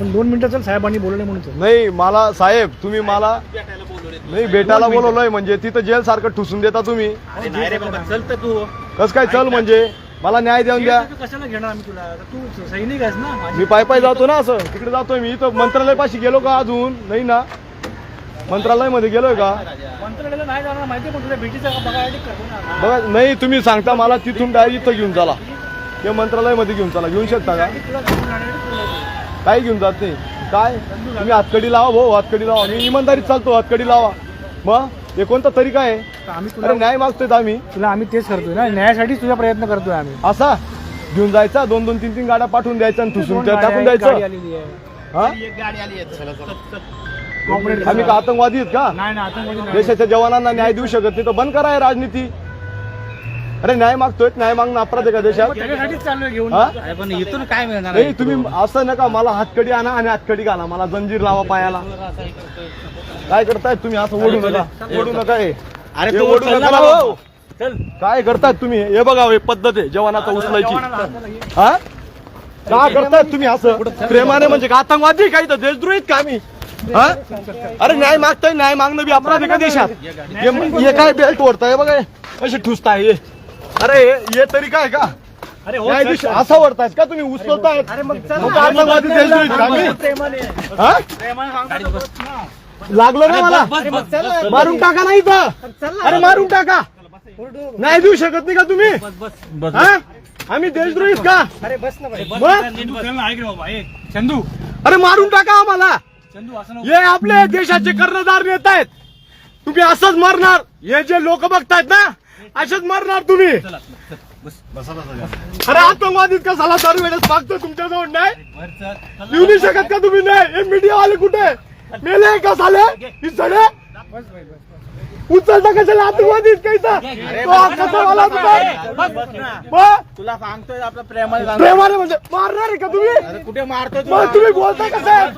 पण दोन मिनिटं चल साहेबांनी बोलले म्हणून. नाही मला साहेब तुम्ही मला नाही भेटायला बोलवलंय म्हणजे तिथं जेल सारखं ठुसून देता तुम्ही. अरे नाही रे बाबा चल तर तू. कस काय चल म्हणजे? मला न्याय देऊन द्या. कशाला घेणार आम्ही तुला? तू सैनिक आहेस ना? मी पाय पाय जातो ना असं. तिकडे जातोय मी. इथं मंत्रालय पाशी गेलो का अजून? नाही ना. मंत्रालयमध्ये गेलोय का? मंत्रालयाला नाही जाणार माहिती पण तुला? भेटीचा बघायला बघा नाही तुम्ही सांगता मला तिथून डायरेक्ट इथं घेऊन चला. ते मंत्रालयमध्ये घेऊन चला. घेऊन शकता का? काय घेऊन जात? नाही काय? तुम्ही हातकडी लावा भाऊ हातकडी लावा. मी इमानदारीत चालतो हातकडी लावा. मग हे कोणता तरीका आहे? तर आम्ही अरे तुला न्याय मागतोय आम्ही. तुला आम्ही तेच करतोय ना. न्यायासाठी तुझा प्रयत्न करतोय आम्ही. असा? घेऊन जायचा दोन दोन तीन तीन गाड्या पाठवून द्यायच्या आणि ठुसून दोन त्या टाकून गाडी द्यायचं. आलेली आहे. हा? एक गाडी आली आहे. चल, चल, चल. Cooperate आम्ही का आतंकवादी आहेत का? नाही ना आतंकवादी नाही. देशाच्या जवानांना न्याय देऊ शकत नाही. तर बंद करा हे राजनीती. अरे न्याय मागतोय न्याय मागणं अपराध आहे का देशात? त्याच्यासाठीच चाललोय घेऊन. हा? अरे पण इथून काय मिळणार नाही तुम्ही असं नका मला हातकडी आणा आणि हातकडी घाला मला जंजीर लावा पायाला. काय करताय तुम्ही? असं ओढू नका ओढू नका हे अरे हे तू ओढू चल नका ना ना, बाबा. भाऊ. काय करताय तुम्ही? हे बघा हे पद्धत आहे जवानाचा उचलायची. हा? का करताय तुम्ही असं? प्रेमाने म्हणजे का आतंकवादी काही तर देशद्रोहीत का आम्ही? हा? अरे न्याय मागताय न्याय मागणं बी अपराध आहे का देशात? हे हे काय बेल्ट ओढताय बघा हे. कसे ठुसताय हे. अरे हे हे तरी काय का? अरे हो, चल. असं ओढतायत का तुम्ही? उचलताय अरे मग चल. ना. आतंकवादी आम्ही? हा. लागलं ना मला. मारून टाका नाही तर. अरे मारून टाका. नाही देऊ शकत नाही का तुम्ही? हा? आम्ही देशद्रोहीत का? अरे बस ना भाई. मग? चंदू चल ना ऐक रे बाबा? ऐक चंदू. अरे मारून टाका आम्हाला. चंदू असं नको. हे आपले देशाचे कर्णधार नेत आहेत. तुम्ही असंच मरणार. हे जे लोक बघतायत ना असेच मरणार तुम्ही. अरे आतंकवादीत कसाला दर वेळेस मागतो तुमच्या जवळ नाही येऊ नाही शकत का तुम्ही नाही हे मीडिया वाले कुठे? मेले का झाले? ही सडे उचलता कशाला आतंकवादी कैसा? कसा वाला तुम्ही तुला सांगतोय आपलं प्रेमाला प्रेमाने म्हणजे मारणार आहे का तुम्ही? कुठे मारतोय तुम्ही बोलता कसं?